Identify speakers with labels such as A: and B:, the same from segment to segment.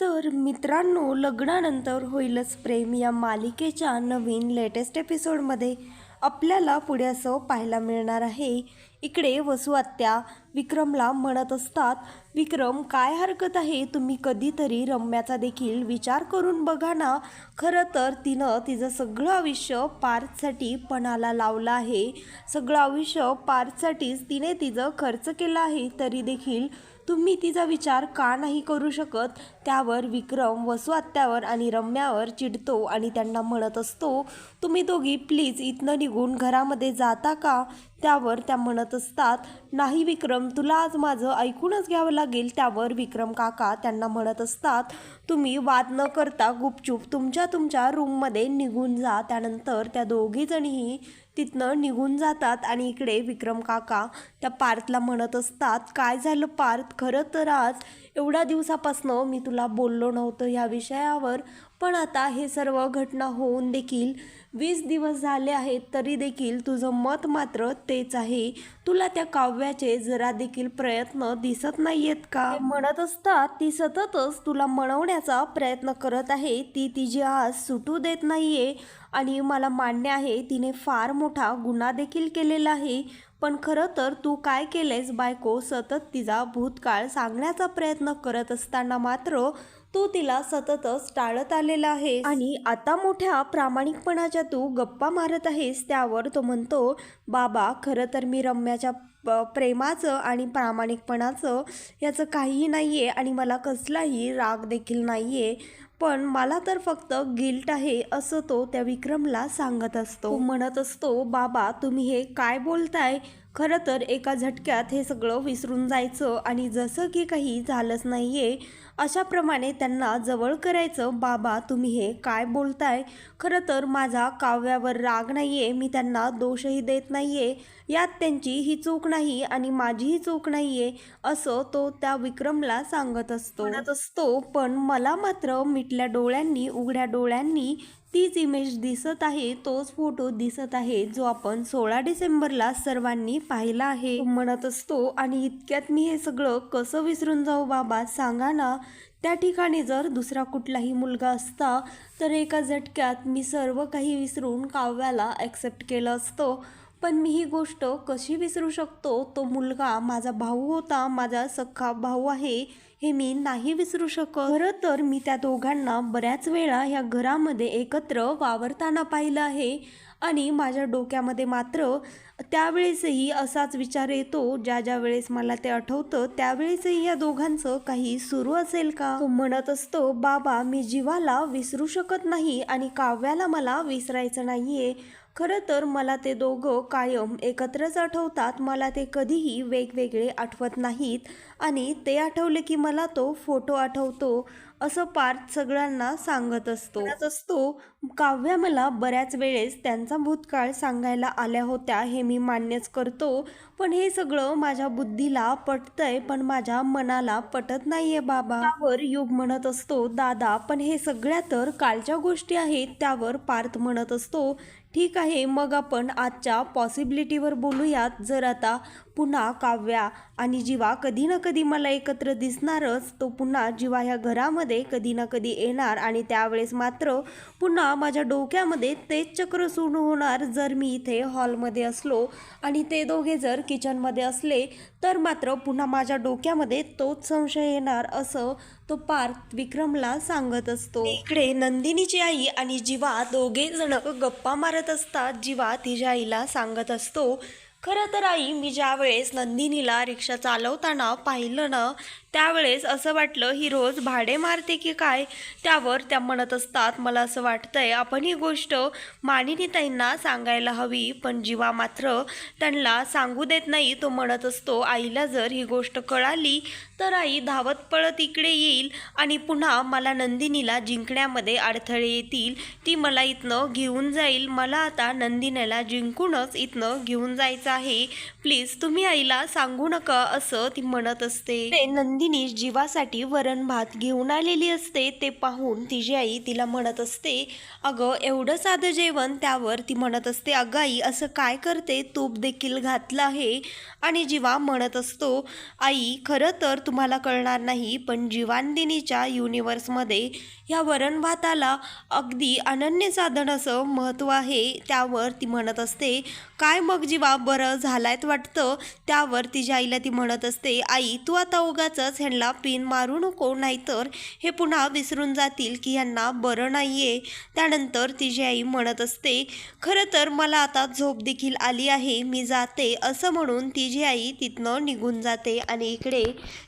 A: तर मित्रांनो लग्नानंतर होईलच प्रेम या मालिकेच्या नवीन लेटेस्ट एपिसोडमध्ये आपल्याला पुढे असं पाहायला मिळणार आहे. इकडे वसुआत्या विक्रमला म्हणत असतात विक्रम काय हरकत आहे? तुम्ही कधीतरी रम्याचा देखील विचार करून बघा ना. खरं तर तिनं तिचं सगळं आयुष्य पार्थसाठी पणाला लावलं आहे. सगळं आयुष्य पार्थसाठीच तिने तिचं खर्च केला आहे. तरी देखील तुम्ही तिचा विचार का नाही करू शकत त्यावर विक्रम वसुआत्यावर आणि रम्यावर चिडतो आणि त्यांना म्हणत असतो तुम्ही दोघी प्लीज इथनं निघून घरामध्ये जाता का? त्यावर त्या म्हणत असतात नाही विक्रम तुला आज माझं ऐकूनच घ्यावं लागेल. त्यावर विक्रम काका त्यांना म्हणत असतात तुम्ही वाद न करता गुपचूप तुमच्या तुमच्या रूममध्ये निघून जा. त्यानंतर त्या दोघीजणीही तिथनं निघून जातात आणि इकडे विक्रम काका त्या पार्थला म्हणत असतात काय झालं पार्थ? खरं तर आज एवढ्या दिवसापासनं मी तुला बोललो नव्हतं या विषयावर. पण आता हे सर्व घटना होऊन देखील वीस दिवस झाले आहेत तरी देखील तुझं मत मात्र तेच आहे. तुला त्या काव्याचे जरा देखील प्रयत्न दिसत नाही आहेत का म्हणत असतात ती सततच तुला मनवण्याचा प्रयत्न करत आहे. ती तिची आज सुटू देत नाहीये. आणि मला मान्य आहे तिने फार मोठा गुन्हा देखील केलेला आहे. पण खरं तर तू काय केलेस बायको? सतत तिचा भूतकाळ सांगण्याचा प्रयत्न करत असताना मात्र तू तिला सततच टाळत आलेला आहे आणि आता मोठ्या प्रामाणिकपणाच्या तू गप्पा मारत आहेस त्यावर तो म्हणतो बाबा खरं तर मी रम्याच्या प्रेमाचं आणि प्रामाणिकपणाचं याचं काहीही नाही आहे आणि मला कसलाही राग देखील नाही आहे पण मला तर फक्त गिल्ट आहे असं तो त्या विक्रमला सांगत असतो. म्हणत असतो बाबा तुम्ही हे काय बोलताय? खरं तर एका झटक्यात हे सगळं विसरून जायचं आणि जसं की काही झालंच नाहीये अशाप्रमाणे त्यांना जवळ करायचं बाबा तुम्ही हे काय बोलताय? खरं तर माझा काव्यावर राग नाहीये मी त्यांना दोषही देत नाहीये. यात त्यांची ही चूक नाही आणि माझीही चूक नाहीये असं तो त्या विक्रमला सांगत असतो. म्हणत असतो. पण मला मात्र मिटल्या डोळ्यांनी उघड्या डोळ्यांनी तीच इमेज दिसत आहे तोच फोटो दिसत आहे जो आपण सोळा डिसेंबरला सर्वांनी पाहिला आहे. म्हणत असतो आणि इतक्यात मी हे सगळं कसं विसरून जाऊ बाबा? सांगा ना. त्या ठिकाणी जर दुसरा कुठलाही मुलगा असता तर एका झटक्यात मी सर्व काही विसरून काव्याला ॲक्सेप्ट केलं असतं. पण मी ही गोष्ट कशी विसरू शकतो? तो मुलगा माझा भाऊ होता माझा सख्खा भाऊ आहे हे मी नाही विसरू शकत. खरं तर मी त्या दोघांना बऱ्याच वेळा ह्या घरामध्ये एकत्र वावरताना पाहिलं आहे आणि माझ्या डोक्यामध्ये मात्र त्यावेळेसही असाच विचार येतो ज्या ज्या वेळेस मला ते आठवतं त्यावेळेसही या दोघांचं काही सुरू असेल का? तो म्हणत असतो बाबा मी जीवाला विसरू शकत नाही आणि काव्याला मला विसरायचं नाहीये. खरं तर मला ते दोघं कायम एकत्रच आठवतात. मला ते कधीही वेगवेगळे आठवत नाहीत आणि ते आठवले की मला तो फोटो आठवतो असं पार्थ सगळ्यांना सांगत असतो. असतो काव्या मला बऱ्याच वेळेस त्यांचा भूतकाळ सांगायला आल्या होत्या हे मी मान्यच करतो. पण हे सगळं माझ्या बुद्धीला पटतंय पण माझ्या मनाला पटत नाहीये बाबा. त्यावर युग म्हणत असतो दादा. पण हे सगळ्या तर कालच्या गोष्टी आहेत त्यावर पार्थ म्हणत असतो. ठीक आहे मग आपण आजच्या पॉसिबिलिटीवर बोलूयात. जर आता पुन्हा काव्या आणि जीवा कधी ना कधी मला एकत्र दिसणारच तो पुन्हा जीवा ह्या घरामध्ये कधी ना कधी येणार आणि त्यावेळेस मात्र पुन्हा माझ्या डोक्यामध्ये तेच चक्र सुरू होणार जर मी इथे हॉलमध्ये असलो आणि ते दोघे जर किचनमध्ये असले तर मात्र पुन्हा माझ्या डोक्यामध्ये तोच संशय येणार असं तो पार्थ विक्रमला सांगत असतो. इकडे नंदिनीची आई आणि जीवा दोघे जण गप्पा मारत असतात. जीवा तिच्या आईला सांगत असतो खरं तर आई मी ज्या वेळेस नंदिनीला रिक्षा चालवताना पाहिलं ना त्यावेळेस असं वाटलं ही रोज भाडे मारते की काय? त्यावर त्या म्हणत असतात मला असं वाटतंय आपण ही गोष्ट मानिनीताईंना सांगायला हवी पण जीवा मात्र त्यांना सांगू देत नाही तो म्हणत असतो. आईला जर ही गोष्ट कळाली तर आई धावत पळत इकडे येईल आणि पुन्हा मला नंदिनीला जिंकण्यामध्ये अडथळे येतील. ती मला इथनं घेऊन जाईल. मला आता नंदिनीला जिंकूनच इथनं घेऊन जायचं आहे. प्लीज तुम्ही आईला सांगू नका असं ती म्हणत असते. ते नंदिनी जीवासाठी वरण भात घेऊन आलेली असते ते पाहून तिची आई तिला म्हणत असते अगं एवढं साधं जेवण त्यावर ती म्हणत असते अगं आई असं काय करते? तूप देखील घातलं आहे. आणि जीवा म्हणत असतो आई खरं तर तुम्हाला कळणार नाही पण जीवानंदिनीच्या युनिवर्समध्ये ह्या वरण भाताला अगदी अनन्य साधन असं महत्त्व आहे त्यावर ती म्हणत असते काय मग जीवा बरं झालायत वाटतं? त्यावर तिच्या आईला ती म्हणत असते आई तू आता उगाचच ह्यांना पिन मारू नको नाहीतर हे पुन्हा विसरून जातील की ह्यांना बरं नाही आहे त्यानंतर तिची आई म्हणत असते खरं तर मला आता झोप देखील आली आहे मी जाते असं म्हणून तिची आई तिथनं निघून जाते आणि इकडे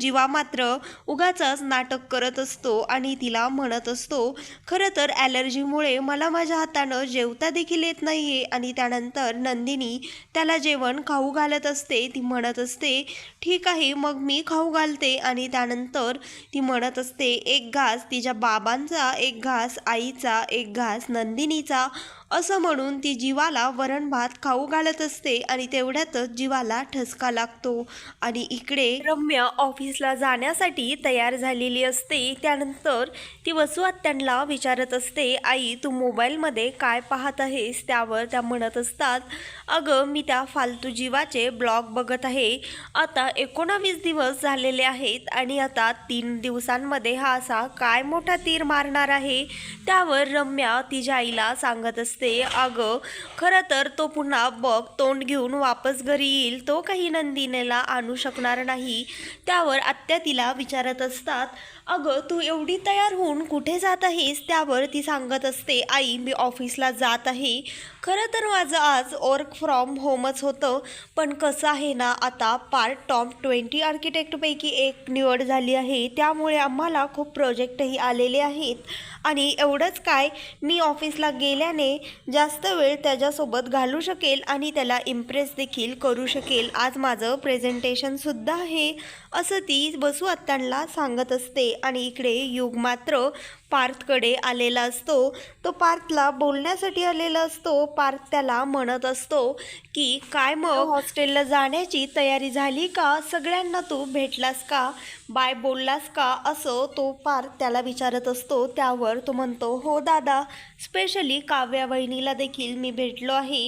A: जीवा मात्र उगाचच नाटक करत असतो आणि तिला म्हणत असतो खरं तर ॲलर्जीमुळे मला माझ्या हातानं जेवता देखील येत नाही आहे आणि त्यानंतर नंदी नंदिनी त्याला जेवण खाऊ घालत असते ती म्हणत असते ठीक आहे मग मी खाऊ घालते. आणि त्यानंतर ती म्हणत असते एक घास तिच्या बाबांचा एक घास आईचा एक घास नंदिनीचा असं म्हणून ती जीवाला वरण भात खाऊ घालत असते आणि तेवढ्यातच जीवाला ठसका लागतो. आणि इकडे रम्या ऑफिसला जाण्यासाठी तयार झालेली असते. त्यानंतर ती वसुआत्यांना विचारत असते आई तू मोबाईलमध्ये काय पाहत आहेस? त्यावर त्या म्हणत असतात अगं मी त्या फालतू जीवाचे ब्लॉग बघत आहे. आता एकोणावीस दिवस झालेले आहेत आणि आता तीन दिवसांमध्ये हा असा काय मोठा तीर मारणार आहे? त्यावर रम्या तिच्या आईला सांगत असते अगं खरं तर तो पुन्हा बघ तोंड घेऊन वापस घरी येईल तो काही नंदिनीला आणू शकणार नाही. त्यावर आत्या तिला विचारत असतात अगं तू एवढी तयार होऊन कुठे जात आहेस? त्यावर ती सांगत असते आई मी ऑफिसला जात आहे. खरं तर माझं आज वर्क फ्रॉम होमच होतं पण कसं आहे ना आता पार्ट टॉप ट्वेंटी आर्किटेक्टपैकी एक निवड झाली आहे. त्यामुळे आम्हाला खूप प्रोजेक्टही आलेले आहेत. आणि एवढंच काय मी ऑफिसला गेल्याने जास्त वेळ त्याच्यासोबत घालू शकेल आणि त्याला इम्प्रेस देखील करू शकेल. आज माझं प्रेझेंटेशनसुद्धा आहे. असं ती बसू आत्यांना सांगत असते. आणि इकडे युग मात्र पार्थकडे आलेला असतो. तो पार्थला बोलण्यासाठी आलेला असतो. पार्थ त्याला म्हणत असतो की काय मग? हॉस्टेलला जाण्याची तयारी झाली का? सगळ्यांना तू भेटलास का? बाय बोललास का? असं तो पार्थ त्याला विचारत असतो. त्यावर तो म्हणतो हो दादा. स्पेशली काव्यावर बहिणीला देखील मी भेटलो आहे.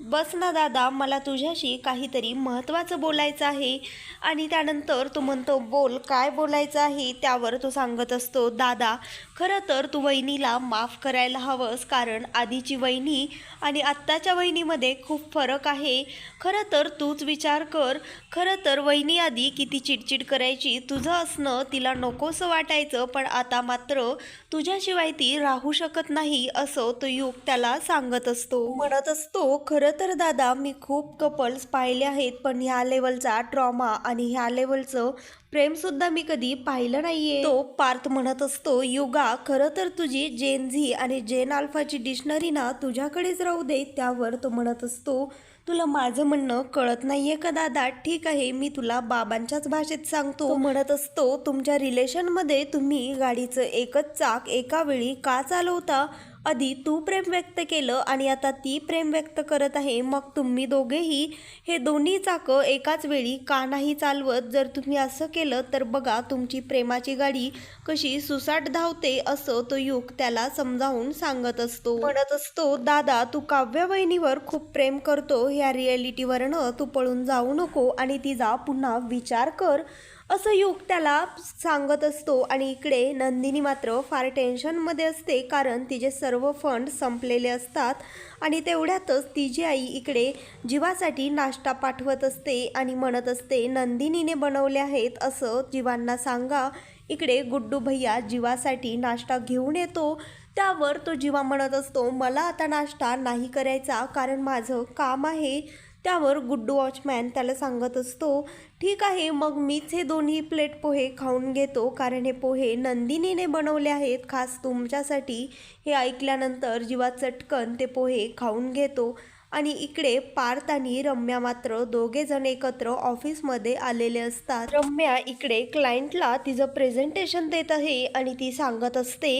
A: बस ना दादा मला तुझ्याशी काहीतरी महत्त्वाचं बोलायचं आहे. आणि त्यानंतर तो म्हणतो बोल काय बोलायचं आहे? त्यावर तो सांगत असतो दादा खरं तर तू वहिनीला माफ करायला हवंस कारण आधीची वहिनी आणि आत्ताच्या वहिनीमध्ये खूप फरक आहे. खरं तर तूच विचार कर खरं तर वहिनी आधी किती चिडचिड करायची तुझं असणं तिला नकोसं वाटायचं पण आता मात्र तुझ्याशिवाय ती राहू शकत नाही असं तो युग त्याला सांगत असतो. म्हणत असतो खरं तर दादा मी खूप कपल्स पाहिले आहेत पण ह्या लेवलचा ट्रॉमा आणि ह्या लेवलचं प्रेमसुद्धा मी कधी पाहिलं नाहीये. तो पार्थ म्हणत असतो युगा खरं तर तुझी जेन झी आणि जेन अल्फाची डिक्शनरी ना तुझ्याकडेच राहू दे त्यावर तो म्हणत असतो. तुला माझं म्हणणं कळत नाहीये का दादा? ठीक आहे मी तुला बाबांच्याच भाषेत सांगतो. म्हणत असतो तुमच्या रिलेशनमध्ये तुम्ही गाडीचं एकच चाक एका वेळी का चालवता? आधी तू प्रेम व्यक्त केलं आणि आता ती प्रेम व्यक्त करत आहे. मग तुम्ही दोघेही हे दोन्ही चाकं एकाच वेळी का नाही चालवत? जर तुम्ही असं केलं तर बघा तुमची प्रेमाची गाडी कशी सुसाट धावते असं तो युग त्याला समजावून सांगत असतो. म्हणत असतो दादा तू काव्य वहिनीवर खूप प्रेम करतो. ह्या रिॲलिटीवरनं तू पळून जाऊ नको आणि तिचा पुन्हा विचार कर. असं युग त्याला सांगत असतो आणि इकडे नंदिनी मात्र फार टेन्शनमध्ये असते कारण तिचे सर्व फंड संपलेले असतात आणि तेवढ्यातच तिची आई इकडे जीवासाठी नाश्ता पाठवत असते आणि म्हणत असते नंदिनीने बनवले आहेत असं जीवांना सांगा. इकडे गुड्डू भैया जीवासाठी नाश्ता घेऊन येतो. त्यावर तो जीवा म्हणत असतो मला आता नाश्ता नाही करायचा कारण माझं काम आहे. त्यावर गुड्डू वॉचमॅन त्याला सांगत असतो ठीक आहे मग मीच हे दोन्ही प्लेट पोहे खाऊन घेतो कारण हे पोहे नंदिनीने बनवले आहेत. खास तुमच्यासाठी हे ऐकल्यानंतर जीवा चटकन ते पोहे खाऊन घेतो. आणि इकडे पार्थ आणि रम्या मात्र दोघे जण एकत्र ऑफिसमध्ये आलेले असतात. रम्या इकडे क्लायंटला तिचं प्रेझेंटेशन देत आहे आणि ती सांगत असते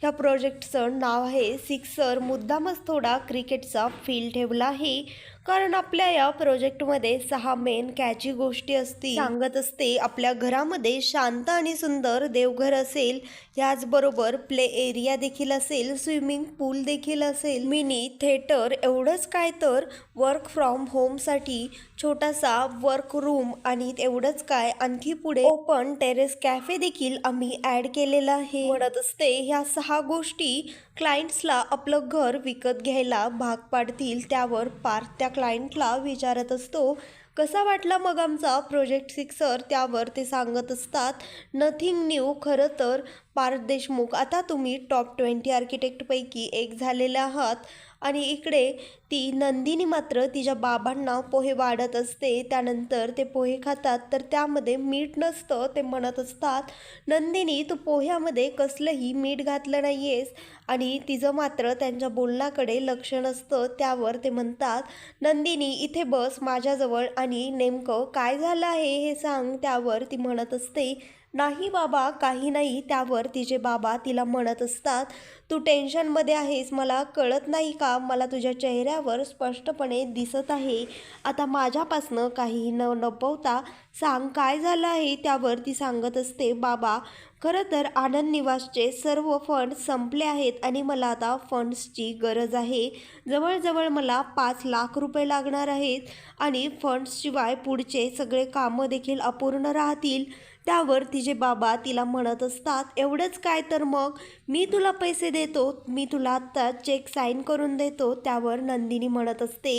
A: ह्या प्रोजेक्टचं नाव आहे सिक्सर मुद्दामच थोडा क्रिकेटचा फील ठेवला आहे. कारण आपल्या या प्रोजेक्टमध्ये सहा मेन कॅची गोष्टी असतील. सांगत असते आपल्या घरामध्ये शांत आणि सुंदर देवघर असेल याचबरोबर प्ले एरिया देखील असेल स्विमिंग पूल देखील असेल मिनी थिएटर एवढंच काय तर वर्क फ्रॉम होमसाठी छोटासा वर्क रूम आणि एवढंच काय आणखी पुढे ओपन टेरेस कॅफे देखील आम्ही ॲड केलेला आहे. म्हणत असते ह्या सहा गोष्टी क्लायंट्सला आपलं घर विकत घ्यायला भाग पाडतील त्यावर पार्थ त्या क्लायंटला विचारत असतो. कसा वाटला मग आमचा प्रोजेक्ट सिक्सर त्यावर ते सांगत असतात नथिंग न्यू खरं तर पार्थ देशमुख आता तुम्ही टॉप ट्वेंटी आर्किटेक्टपैकी एक झालेले आहात. आणि इकडे ती नंदिनी मात्र तिच्या बाबांना पोहे वाढत असते. त्यानंतर ते पोहे खातात. तर त्यामध्ये मीठ नसतं ते म्हणत असतात नंदिनी तू पोह्यामध्ये कसलंही मीठ घातलं नाही आहेस आणि तिचं मात्र त्यांच्या बोलण्याकडे लक्ष नसतं. त्यावर ते म्हणतात नंदिनी इथे बस माझ्याजवळ आणि नेमकं काय झालं आहे हे सांग. त्यावर ती म्हणत असते नाही बाबा काही नाही. त्यावर तिचे बाबा तिला म्हणत असतात तू टेन्शनमध्ये आहेस मला कळत नाही का? मला तुझ्या चेहऱ्यावर स्पष्टपणे दिसत आहे. आता माझ्यापासनं काही न नपवता सांग काय झालं आहे? त्यावर ती सांगत असते बाबा खरं तर आनंद निवासचे सर्व फंड संपले आहेत आणि मला आता फंड्सची गरज आहे. जवळजवळ मला पाच लाख रुपये लागणार आहेत आणि फंड्सशिवाय पुढचे सगळे कामं देखील अपूर्ण राहतील. त्यावर तिचे बाबा तिला म्हणत असतात एवढंच काय तर मग? मी तुला पैसे देतो मी तुला आत्ता चेक साईन करून देतो त्यावर नंदिनी म्हणत असते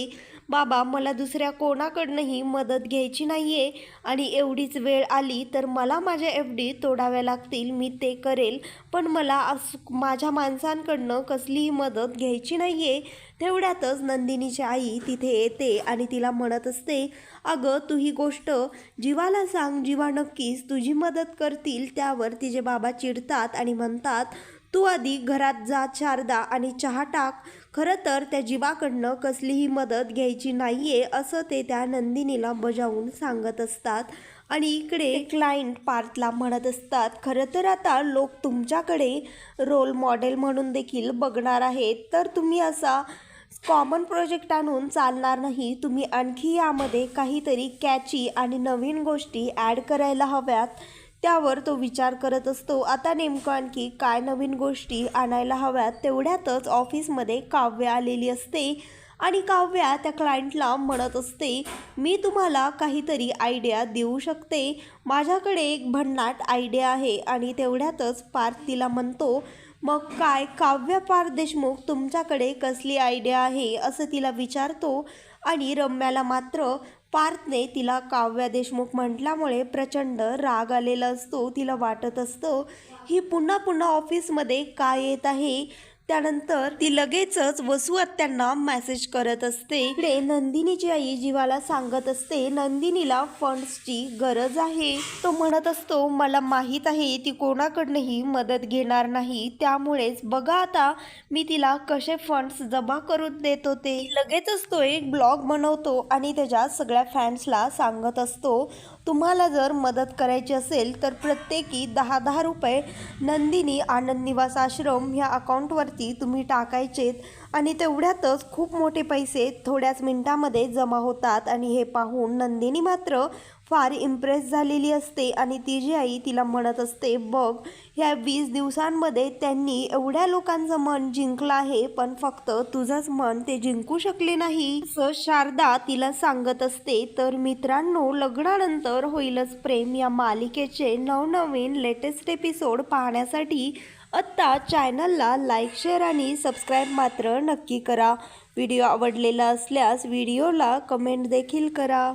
A: बाबा मला दुसऱ्या कोणाकडनंही मदत घ्यायची नाही आहे आणि एवढीच वेळ आली तर मला माझ्या एफ डी तोडाव्या लागतील मी ते करेल पण मला अस माझ्या माणसांकडनं कसलीही मदत घ्यायची नाही आहे तेवढ्यातच नंदिनीची आई तिथे येते आणि तिला म्हणत असते अगं तू ही गोष्ट जीवाला सांग जीवा नक्कीच तुझी मदत करतील त्यावर तिचे बाबा चिडतात आणि म्हणतात तू आधी घरात जा चारदा आणि चहा टाक. खरं तर त्या जीवाकडनं कसलीही मदत घ्यायची नाहीये असं ते त्या नंदिनीला बजावून सांगत असतात. आणि इकडे क्लायंट पार्थला म्हणत असतात खरं तर आता लोक तुमच्याकडे रोल मॉडेल म्हणून देखील बघणार आहेत तर तुम्ही असा कॉमन प्रोजेक्ट आणून चालणार नाही. तुम्ही आणखी यामध्ये काहीतरी कॅची आणि नवीन गोष्टी ॲड करायला हव्यात. त्यावर तो विचार करत असतो. आता नेमकं आणखी काय नवीन गोष्टी आणायला हव्यात तेवढ्यातच ऑफिसमध्ये काव्य आलेली असते आणि काव्या त्या क्लायंटला म्हणत असते मी तुम्हाला काहीतरी आयडिया देऊ शकते. माझ्याकडे एक भन्नाट आयडिया आहे. आणि तेवढ्यातच पार्थ तिला म्हणतो मग काय काव्य पार्थ देशमुख तुमच्याकडे कसली आयडिया आहे? असं तिला विचारतो. आणि रम्याला मात्र पार्थने तिला काव्या देशमुख म्हटल्यामुळे प्रचंड राग आलेला असतो तिला वाटत असतं ही पुन्हा पुन्हा ऑफिसमध्ये काय येत आहे? त्यानंतर ती लगेचच वसू आत्यांना मेसेज करत असते. इकडे नंदिनीची आई जीवाला सांगत असते नंदिनीला फंड्सची गरज आहे. तो म्हणत असतो मला माहीत आहे ती कोणाकडनंही मदत घेणार नाही. त्यामुळेच बघा आता मी तिला कसे फंड्स जमा करून देत होते. लगेचच तो एक ब्लॉग बनवतो आणि त्याच्या सगळ्या फॅन्सला सांगत असतो तुम्हाला जर मदत करायची असेल तर प्रत्येकी दहा दहा रुपये नंदिनी आनंद निवास आश्रम ह्या अकाउंटवरती तुम्ही टाकायचेत आणि तेवढ्यातच खूप मोठे पैसे थोड्याच मिनिटामध्ये जमा होतात. आणि हे पाहून नंदिनी मात्र फार इम्प्रेस झालेली असते आणि तिची आई तिला म्हणत असते बघ ह्या वीस दिवसांमध्ये त्यांनी एवढ्या लोकांचं मन जिंकलं आहे पण फक्त तुझंच मन ते जिंकू शकले नाही. असं शारदा तिला सांगत असते. तर मित्रांनो लग्नानंतर होईलच प्रेम. या मालिकेचे नवनवीन लेटेस्ट एपिसोड पाहण्यासाठी आत्ता चॅनलला लाईक शेअर आणि सबस्क्राईब मात्र नक्की करा. व्हिडिओ आवडलेला असल्यास व्हिडिओला कमेंट देखील करा.